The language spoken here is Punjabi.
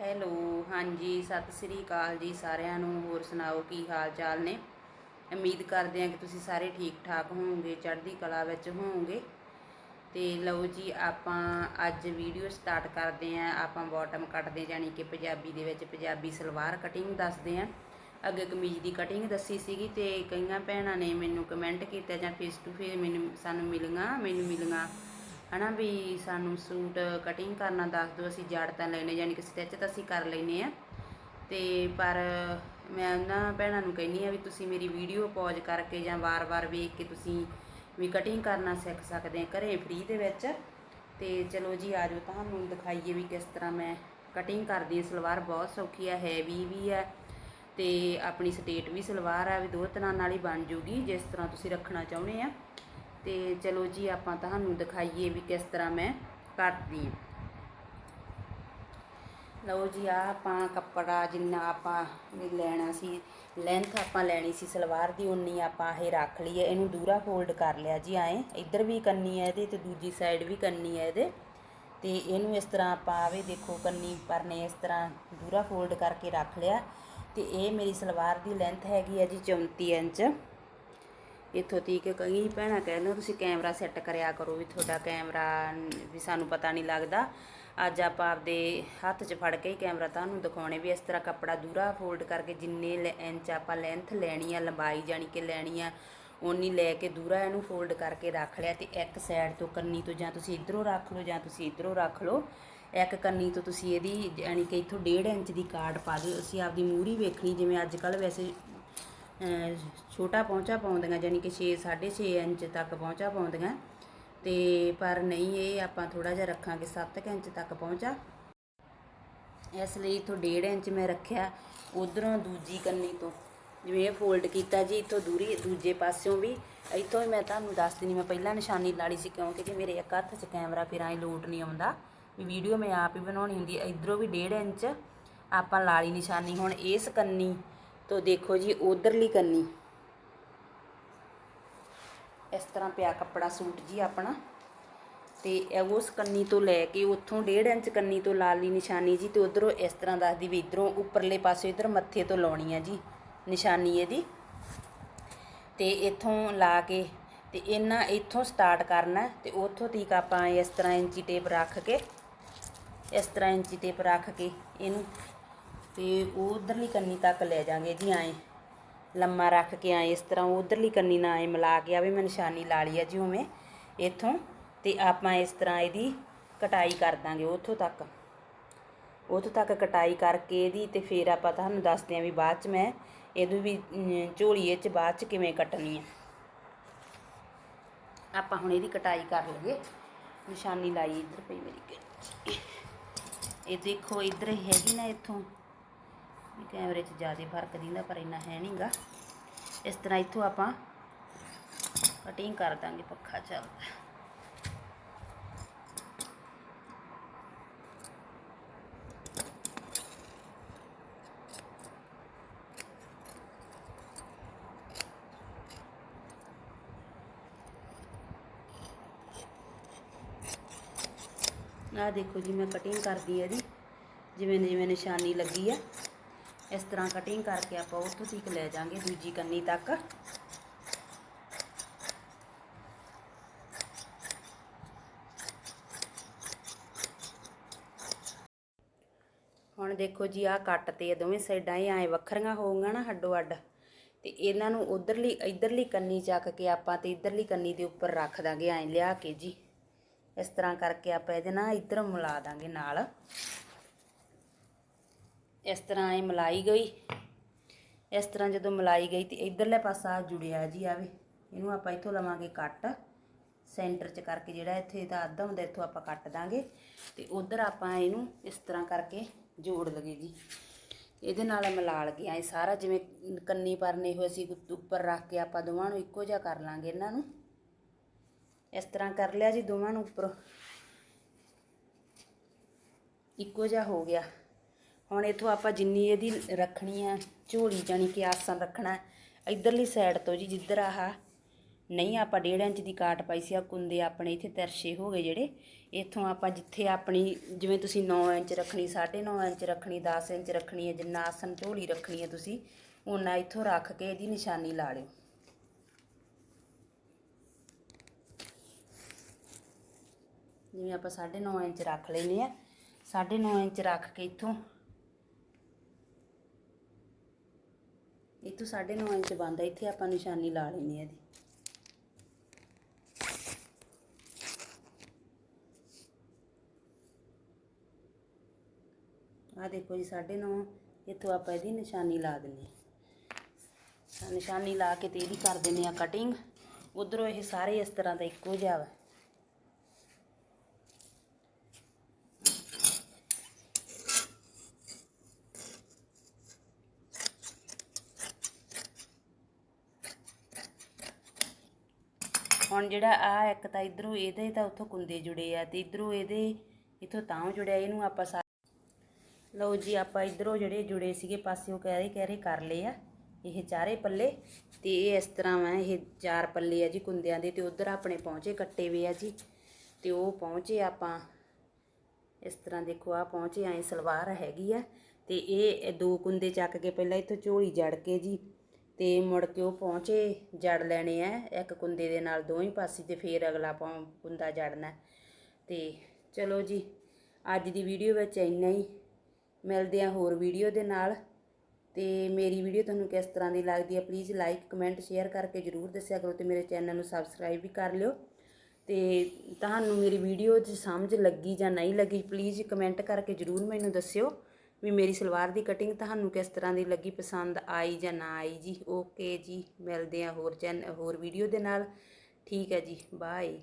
ਹੈਲੋ, ਹਾਂਜੀ, ਸਤਿ ਸ੍ਰੀ ਅਕਾਲ ਜੀ ਸਾਰਿਆਂ ਨੂੰ। ਹੋਰ ਸੁਣਾਓ, ਕੀ ਹਾਲ ਚਾਲ ਨੇ? ਉਮੀਦ ਕਰਦੇ ਹਾਂ ਕਿ ਤੁਸੀਂ ਸਾਰੇ ਠੀਕ ਠਾਕ ਹੋਵੋਗੇ, ਚੜ੍ਹਦੀ ਕਲਾ ਵਿੱਚ ਹੋਵੋਗੇ। ਤੇ ਲਓ ਜੀ, ਆਪਾਂ ਅੱਜ ਵੀਡੀਓ ਸਟਾਰਟ ਕਰਦੇ ਹਾਂ। ਆਪਾਂ ਬਾਟਮ ਕੱਟਦੇ ਜਾਨੀ ਕਿ ਪੰਜਾਬੀ ਦੇ ਵਿੱਚ ਪੰਜਾਬੀ ਸਲਵਾਰ ਕਟਿੰਗ ਦੱਸਦੇ ਹਾਂ। ਅੱਗੇ ਕਮੀਜ਼ ਦੀ ਕਟਿੰਗ ਦੱਸੀ ਸੀਗੀ ਤੇ ਕਈਆਂ ਭੈਣਾਂ ਨੇ ਮੈਨੂੰ ਕਮੈਂਟ ਕੀਤਾ ਜਾਂ ਫੇਸ ਟੂ ਫੇਸ ਮੈਨੂੰ, ਸਾਨੂੰ ਮਿਲੀਆਂ, ਮੈਨੂੰ ਮਿਲੀਆਂ। ਹਨਾ ਵੀ ਸਾਨੂੰ ਸੂਟ ਕਟਿੰਗ ਕਰਨਾ ਦੱਸ ਦਿਓ, ਅਸੀਂ ਜੜ ਤਾਂ ਲੈਣੇ ਯਾਨੀ ਕਿ ਸਟਿਚ ਤਾਂ ਅਸੀਂ ਕਰ ਲੈਨੇ ਆ। ਤੇ ਪਰ ਮੈਂ ਉਹਨਾਂ ਭੈਣਾਂ ਨੂੰ ਕਹਿੰਨੀ ਆ ਵੀ ਤੁਸੀਂ ਮੇਰੀ ਵੀਡੀਓ ਪੌਜ਼ ਕਰਕੇ ਜਾਂ ਵਾਰ-ਵਾਰ ਵੇਖ ਕੇ ਤੁਸੀਂ ਵੀ ਕਟਿੰਗ ਕਰਨਾ ਸਿੱਖ ਸਕਦੇ ਆ ਘਰੇ ਫ੍ਰੀ ਦੇ ਵਿੱਚ। ਤੇ ਚਲੋ ਜੀ, ਆਜੋ ਤੁਹਾਨੂੰ ਦਿਖਾਈਏ ਵੀ ਕਿਸ ਤਰ੍ਹਾਂ ਮੈਂ ਕਟਿੰਗ ਕਰਦੀ ਹਾਂ। ਸਲਵਾਰ ਬਹੁਤ ਸੌਖੀ ਆ ਹੈਵੀ ਵੀ ਹੈ ਤੇ ਆਪਣੀ ਸਟੇਟ ਵੀ ਸਲਵਾਰ ਆ, ਵੀ ਦੋ ਤਰ੍ਹਾਂ ਨਾਲ ਹੀ ਬਣ ਜੂਗੀ, ਜਿਸ ਤਰ੍ਹਾਂ ਤੁਸੀਂ ਰੱਖਣਾ ਚਾਹੁੰਦੇ ਆ। ਤੇ ਚਲੋ ਜੀ, ਆਪਾਂ ਤੁਹਾਨੂੰ ਦਿਖਾਈਏ ਵੀ ਕਿਸ ਤਰ੍ਹਾਂ ਮੈਂ ਕੱਟਦੀ ਹਾਂ। ਲਓ ਜੀ ਆ ਆਪਾਂ ਕੱਪੜਾ ਜਿੰਨਾ ਆਪਾਂ ਲੈਣਾ ਸੀ ਲੈਂਥ ਆਪਾਂ ਲੈਣੀ ਸੀ, ਸਲਵਾਰ ਦੀ ਉਨੀ ਆਪਾਂ ਇਹ ਰੱਖ ਲਈ ਹੈ ਇਹਨੂੰ ਦੂਰਾ ਫੋਲਡ ਕਰ ਲਿਆ ਜੀ ਆਏ। ਇੱਧਰ ਵੀ ਕੰਨੀ ਹੈ ਇਹਦੇ ਤੇ ਦੂਜੀ ਸਾਈਡ ਵੀ ਕੰਨੀ ਹੈ ਇਹਦੇ। ਤੇ ਇਹਨੂੰ ਇਸ ਤਰ੍ਹਾਂ ਆਪਾਂ ਆਵੇ ਦੇਖੋ ਕੰਨੀ ਪਰਨੇ ਇਸ ਤਰ੍ਹਾਂ ਦੂਰਾ ਫੋਲਡ ਕਰਕੇ ਰੱਖ ਲਿਆ। ਤੇ ਇਹ ਮੇਰੀ ਸਲਵਾਰ ਦੀ ਲੈਂਥ ਹੈਗੀ ਹੈ ਜੀ 34 ਇੰਚ। ਇੱਥੋਂ ਤੀਕ ਕਈ ਭੈਣਾਂ ਕਹਿੰਦੇ ਤੁਸੀਂ ਕੈਮਰਾ ਸੈੱਟ ਕਰਿਆ ਕਰੋ ਵੀ ਤੁਹਾਡਾ ਕੈਮਰਾ ਵੀ ਸਾਨੂੰ ਪਤਾ ਨਹੀਂ ਲੱਗਦਾ। ਅੱਜ ਆਪਾਂ ਆਪਦੇ ਹੱਥ 'ਚ ਫੜ ਕੇ ਹੀ ਕੈਮਰਾ ਤੁਹਾਨੂੰ ਦਿਖਾਉਣੇ ਵੀ ਇਸ ਤਰ੍ਹਾਂ ਕੱਪੜਾ ਦੂਰਾ ਫੋਲਡ ਕਰਕੇ ਜਿੰਨੇ ਲੈ- ਇੰਚ ਆਪਾਂ ਲੈਂਥ ਲੈਣੀ ਆ, ਲੰਬਾਈ ਜਾਣੀ ਕਿ ਲੈਣੀ ਆ ਉਨੀ ਲੈ ਕੇ ਦੂਰਾ ਇਹਨੂੰ ਫੋਲਡ ਕਰਕੇ ਰੱਖ ਲਿਆ ਤੇ ਇੱਕ ਸਾਈਡ ਤੋਂ ਕੰਨੀ ਤੋਂ ਜਾਂ ਤੁਸੀਂ ਇਧਰੋਂ ਰੱਖ ਲਓ ਜਾਂ ਤੁਸੀਂ ਇਧਰੋਂ ਰੱਖ ਲਓ। ਇੱਕ ਕੰਨੀ ਤੋਂ ਤੁਸੀਂ ਇਹਦੀ ਯਾਨੀ ਕਿ ਇੱਥੋਂ 1.5 ਇੰਚ ਦੀ ਕਾਰਡ ਪਾ ਦਿਓ। ਅਸੀਂ ਆਪਦੀ ਮੂਰੀ ਵੇਖਣੀ, ਜਿਵੇਂ ਅੱਜ ਕੱਲ ਵੈਸੇ ਛੋਟਾ ਪਹੁੰਚਾ ਪਾਉਂਦੀਆਂ ਯਾਨੀ ਕਿ 6 6.5 ਇੰਚ ਤੱਕ ਪਹੁੰਚਾ ਪਾਉਂਦੀਆਂ। ਤੇ ਪਰ ਨਹੀਂ, ਇਹ ਆਪਾਂ ਥੋੜਾ ਜਿਹਾ ਰੱਖਾਂਗੇ 7 ਇੰਚ ਤੱਕ ਪਹੁੰਚਾ। ਇਸ ਲਈ ਇਥੋਂ 1.5 ਇੰਚ ਮੈਂ ਰੱਖਿਆ ਉਧਰੋਂ ਦੂਜੀ ਕੰਨੀ ਤੋਂ। ਜਿਵੇਂ ਇਹ ਫੋਲਡ ਕੀਤਾ ਜੀ, ਇਥੋਂ ਦੂਰੀ, ਦੂਜੇ ਪਾਸਿਓਂ ਵੀ। ਇਥੋਂ ਹੀ ਮੈਂ ਤੁਹਾਨੂੰ ਦੱਸ ਦਿੰਦੀ, ਮੈਂ ਪਹਿਲਾਂ ਨਿਸ਼ਾਨੀ ਲਾੜੀ ਸੀ, ਕਿਉਂਕਿ ਕਿ ਮੇਰੇ ਇੱਕ ਹੱਥ 'ਚ ਕੈਮਰਾ ਫਿਰ ਐ ਲੋਟ ਨਹੀਂ ਆਉਂਦਾ। ਵੀ ਵੀਡੀਓ ਮੈਂ ਆਪ ਹੀ ਬਣਾਉਣੀ ਹੁੰਦੀ ਹੈ ਇਧਰੋਂ ਵੀ 1.5 ਇੰਚ ਆਪਾਂ ਲਾਲੀ ਨਿਸ਼ਾਨੀ। ਹੁਣ ਇਸ ਕੰਨੀ ਤੋਂ ਦੇਖੋ ਜੀ ਉਧਰਲੀ ਕੰਨੀ। ਇਸ ਤਰ੍ਹਾਂ ਪਿਆ ਕੱਪੜਾ ਸੂਟ ਜੀ ਆਪਣਾ। ਤੇ ਉਸ ਕੰਨੀ ਤੋਂ ਲੈ ਕੇ ਉੱਥੋਂ 1.5 ਇੰਚ ਕੰਨੀ ਤੋਂ ਲਾਲੀ ਨਿਸ਼ਾਨੀ ਜੀ, ਤੇ ਉਧਰੋਂ ਇਸ ਤਰ੍ਹਾਂ ਦੱਸਦੀ ਵੀ ਇਧਰੋਂ ਉੱਪਰਲੇ ਪਾਸੇ ਇਧਰ ਮੱਥੇ ਤੋਂ ਲਾਉਣੀ ਆ ਜੀ, ਨਿਸ਼ਾਨੀ ਇਹਦੀ। ਤੇ ਇੱਥੋਂ ਲਾ ਕੇ ਤੇ ਇਹਨਾਂ ਇੱਥੋਂ ਸਟਾਰਟ ਕਰਨਾ, ਤੇ ਉੱਥੋਂ ਤੀਕ ਆਪਾਂ ਇਸ ਤਰ੍ਹਾਂ ਇੰਚੀ ਟੇਪ ਰੱਖ ਕੇ, ਇਸ ਤਰ੍ਹਾਂ ਇੰਚੀ ਟੇਪ ਰੱਖ ਕੇ ਇਹਨੂੰ ਤੇ ਉਹ ਉਧਰਲੀ ਕੰਨੀ ਤੱਕ ਲੈ ਜਾਾਂਗੇ ਜੀ ਐਂ ਲੰਮਾ ਰੱਖ ਕੇ ਆਏ, ਇਸ ਤਰ੍ਹਾਂ ਉਧਰਲੀ ਕੰਨੀ ਨਾਲ ਐਂ ਮਿਲਾ ਕੇ ਆਵੇ, ਮੈਂ ਨਿਸ਼ਾਨੀ ਲਾ ਲਈ ਆ ਜੀ ਉਵੇਂ ਇੱਥੋਂ ਤੇ ਆਪਾਂ ਇਸ ਤਰ੍ਹਾਂ ਇਹਦੀ ਕਟਾਈ ਕਰ ਦਾਂਗੇ ਉੱਥੋਂ ਤੱਕ। ਉੱਥੋਂ ਤੱਕ ਕਟਾਈ ਕਰਕੇ ਇਹਦੀ ਤੇ ਫਿਰ ਆਪਾਂ ਤੁਹਾਨੂੰ ਦੱਸਦੇ ਆਂ ਵੀ ਬਾਅਦ ਚ ਮੈਂ ਇਹਨੂੰ ਵੀ ਝੋਲੀਏ ਚ ਬਾਅਦ ਚ ਕਿਵੇਂ ਕੱਟਣੀ ਆ। ਆਪਾਂ ਹੁਣ ਇਹਦੀ ਕਟਾਈ ਕਰ ਲਈਏ। ਨਿਸ਼ਾਨੀ ਲਾਈ ਇੱਧਰ ਪਈ ਮੇਰੀ ਇਹ ਦੇਖੋ ਇੱਧਰ ਹੈਗੀ ਨਾ ਇੱਥੋਂ। ਕੈਮਰੇ 'ਚ ਜ਼ਿਆਦਾ ਫ਼ਰਕ ਦਿੰਦਾ, ਪਰ ਇੰਨਾ ਹੈ ਨਹੀਂਗਾ ਇਸ ਤਰ੍ਹਾਂ ਇੱਥੋਂ ਆਪਾਂ ਕਟਿੰਗ ਕਰ ਦਾਂਗੇ, ਪੱਖਾ ਚੱਲਦਾ। ਆਹ ਦੇਖੋ ਜੀ, ਮੈਂ ਕਟਿੰਗ ਕਰਦੀ ਆ ਇਹਦੀ ਜਿਵੇਂ ਜਿਵੇਂ ਨਿਸ਼ਾਨੀ ਲੱਗੀ ਆ। ਇਸ ਤਰ੍ਹਾਂ ਕਟਿੰਗ ਕਰਕੇ ਆਪਾਂ ਉੱਥੋਂ ਤੱਕ ਲੈ ਜਾਾਂਗੇ ਦੂਜੀ ਕੰਨੀ ਤੱਕ। ਹੁਣ ਦੇਖੋ ਜੀ, ਆਹ ਕੱਟ ਤੇ ਆ ਦੋਵੇਂ ਸਾਈਡਾਂ ਇਹ ਐ ਵੱਖਰੀਆਂ ਹੋਊਗੀਆਂ ਨਾ ਹੱਡੋ ਅੱਡ। ਤੇ ਇਹਨਾਂ ਨੂੰ ਉਧਰਲੀ, ਇਧਰਲੀ ਕੰਨੀ ਚੱਕ ਕੇ ਆਪਾਂ ਤੇ ਇਧਰਲੀ ਕੰਨੀ ਦੇ ਉੱਪਰ ਰੱਖ ਦਾਂਗੇ, ਐ ਲਿਆ ਕੇ ਜੀ। ਇਸ ਤਰ੍ਹਾਂ ਕਰਕੇ ਆਪਾਂ ਇਹਦੇ ਨਾਲ ਇੱਧਰ ਮਿਲਾ ਦਾਂਗੇ ਨਾਲ। ਇਸ ਤਰ੍ਹਾਂ ਇਹ ਮਲਾਈ ਗਈ। ਇਸ ਤਰ੍ਹਾਂ ਜਦੋਂ ਮਲਾਈ ਗਈ ਤੇ ਇਧਰਲੇ ਪਾਸਾ ਜੁੜਿਆ ਜੀ ਆਵੇ ਇਹਨੂੰ ਆਪਾਂ ਇੱਥੋਂ ਲਵਾਂਗੇ ਕੱਟ। ਸੈਂਟਰ 'ਚ ਕਰਕੇ ਜਿਹੜਾ ਇੱਥੇ ਦਾ ਅੱਧਾ ਹੁੰਦਾ, ਇੱਥੋਂ ਆਪਾਂ ਕੱਟ ਦਾਂਗੇ। ਤੇ ਉਧਰ ਆਪਾਂ ਇਹਨੂੰ ਇਸ ਤਰ੍ਹਾਂ ਕਰਕੇ ਜੋੜ ਲਗੇ ਜੀ। ਇਹਦੇ ਨਾਲ ਮਿਲਾ ਲਗੇ ਐ ਸਾਰਾ, ਜਿਵੇਂ ਕੰਨੀ ਪਰਨੇ ਹੋਏ ਸੀ ਉੱਪਰ ਰੱਖ ਕੇ ਆਪਾਂ ਦੋਵਾਂ ਨੂੰ ਇੱਕੋ ਜਿਹਾ ਕਰ ਲਾਂਗੇ ਇਹਨਾਂ ਨੂੰ। ਇਸ ਤਰ੍ਹਾਂ ਕਰ ਲਿਆ ਜੀ ਦੋਵਾਂ ਨੂੰ ਉੱਪਰ। ਇੱਕੋ ਜਿਹਾ ਹੋ ਗਿਆ। ਹੁਣ ਇਥੋਂ ਆਪਾਂ ਜਿੰਨੀ ਇਹਦੀ ਰੱਖਣੀ ਆ, ਝੋਲੀ ਜਾਣੀ ਕਿ ਆਸਨ ਰੱਖਣਾ, ਇਧਰਲੀ ਸਾਈਡ ਤੋਂ ਜੀ ਜਿੱਧਰ ਆਹ ਨਹੀਂ ਆਪਾਂ 1.5 ਇੰਚ ਦੀ ਕਾਟ ਪਾਈ ਸੀ ਆ ਕੁੰਦੇ ਆਪਣੇ ਇੱਥੇ ਤਿਰਛੇ ਹੋ ਗਏ ਜਿਹੜੇ, ਇੱਥੋਂ ਆਪਾਂ ਜਿੱਥੇ ਆਪਣੀ, ਜਿਵੇਂ ਤੁਸੀਂ 9 ਇੰਚ ਰੱਖਣੀ 9.5 ਇੰਚ ਰੱਖਣੀ 10 ਇੰਚ ਰੱਖਣੀ ਹੈ, ਜਿੰਨਾ ਆਸਨ ਝੋਲੀ ਰੱਖਣੀ ਹੈ ਤੁਸੀਂ ਉਹਨਾਂ ਇੱਥੋਂ ਰੱਖ ਕੇ ਇਹਦੀ ਨਿਸ਼ਾਨੀ ਲਾ ਲਿਓ। ਜਿਵੇਂ ਆਪਾਂ 9.5 ਇੰਚ ਰੱਖ ਲੈਨੇ ਆ 9.5 ਇੰਚ ਰੱਖ ਕੇ ਇੱਥੋਂ ਇੱਥੋਂ 9.5 ਇੰਚ ਬੰਦਾ ਇੱਥੇ ਆਪਾਂ ਨਿਸ਼ਾਨੀ ਲਾ ਲੈਣੀ ਹੈ ਇਹਦੀ। ਆ ਦੇਖੋ ਜੀ 9.5 ਇੱਥੋਂ ਆਪਾਂ ਇਹਦੀ ਨਿਸ਼ਾਨੀ ਲਾ ਦਿੰਨੇ ਆ ਨਿਸ਼ਾਨੀ ਲਾ ਕੇ ਤੇ ਇਹਦੀ ਕਰ ਦਿੰਨੇ ਆ ਕਟਿੰਗ ਉਧਰੋਂ ਇਹ ਸਾਰੇ ਇਸ ਤਰ੍ਹਾਂ ਦਾ ਇੱਕੋ ਜਿਹਾ ਵਾ। ਹੁਣ ਜਿਹੜਾ ਆ ਇੱਕ ਤਾਂ ਇਧਰੋਂ ਇਹਦੇ ਤਾਂ ਉੱਥੋਂ ਕੁੰਦੇ ਜੁੜੇ ਆ ਤੇ ਇਧਰੋਂ ਇਹਦੇ ਇਥੋਂ ਤਾਂ ਜੁੜਿਆ, ਇਹਨੂੰ ਆਪਾਂ ਲਓ ਜੀ, ਆਪਾਂ ਇਧਰੋਂ ਜਿਹੜੇ ਜੁੜੇ ਸੀਗੇ ਪਾਸਿਓਂ ਕਹਿ ਕਹਿ ਰਹੇ ਕਰ ਲਏ ਆ। ਇਹ ਚਾਰੇ ਪੱਲੇ ਤੇ ਇਹ ਇਸ ਤਰ੍ਹਾਂ ਵਾ, ਇਹ ਚਾਰ ਪੱਲੇ ਆ ਜੀ ਕੁੰਦਿਆਂ ਦੇ ਤੇ ਉਧਰ ਆਪਣੇ ਪਹੁੰਚੇ, ਕੱਟੇ ਵੇ ਆ ਜੀ। ਤੇ ਉਹ ਪਹੁੰਚੇ ਆਪਾਂ। ਇਸ ਤਰ੍ਹਾਂ ਦੇਖੋ ਆ ਪਹੁੰਚੇ, ਐ ਸਲਵਾਰ ਹੈਗੀ ਆ। ਤੇ ਇਹ ਦੋ ਕੁੰਦੇ ਚੱਕ ਕੇ ਪਹਿਲਾਂ ਇੱਥੋਂ ਝੋਲੀ ਜੜ ਕੇ ਜੀ ਤੇ ਮੁੜ ਕੇ ਉਹ ਪਹੁੰਚੇ, ਜੜ ਲੈਣੇ ਆ, ਇੱਕ ਕੁੰਦੇ ਦੇ ਨਾਲ ਦੋਵੇਂ ਪਾਸੇ ਤੇ ਫੇਰ ਅਗਲਾ ਪੌਂ- ਕੁੰਦਾ ਜੜਨਾ। ਤੇ ਚਲੋ ਜੀ, ਅੱਜ ਦੀ ਵੀਡੀਓ ਵਿੱਚ ਇੰਨਾ ਹੀ। ਮਿਲਦੇ ਆ ਹੋਰ ਵੀਡੀਓ ਦੇ ਨਾਲ। ਤੇ ਮੇਰੀ ਵੀਡੀਓ ਤੁਹਾਨੂੰ ਕਿਸ ਤਰ੍ਹਾਂ ਦੀ ਲੱਗਦੀ ਹੈ ਪਲੀਜ਼ ਲਾਈਕ ਕਮੈਂਟ ਸ਼ੇਅਰ ਕਰਕੇ ਜਰੂਰ ਦੱਸਿਆ ਕਰੋ ਤੇ ਮੇਰੇ ਚੈਨਲ ਨੂੰ ਸਬਸਕ੍ਰਾਈਬ ਵੀ ਕਰ ਲਿਓ। ਤੇ ਤੁਹਾਨੂੰ ਮੇਰੀ ਵੀਡੀਓ 'ਚ ਸਮਝ ਲੱਗੀ ਜਾਂ ਨਹੀਂ ਲੱਗੀ ਪਲੀਜ਼ ਕਮੈਂਟ ਕਰਕੇ ਜਰੂਰ ਮੈਨੂੰ ਦੱਸਿਓ। ਵੀ ਮੇਰੀ ਸਲਵਾਰ ਦੀ ਕਟਿੰਗ ਤੁਹਾਨੂੰ ਕਿਸ ਤਰ੍ਹਾਂ ਦੀ ਲੱਗੀ, ਪਸੰਦ ਆਈ ਜਾਂ ਨਾ ਆਈ ਜੀ? ਓਕੇ ਜੀ, ਮਿਲਦੇ ਆ ਹੋਰ ਚੈਨ, ਹੋਰ ਵੀਡੀਓ ਦੇ ਨਾਲ। ਠੀਕ ਹੈ ਜੀ ਬਾਏ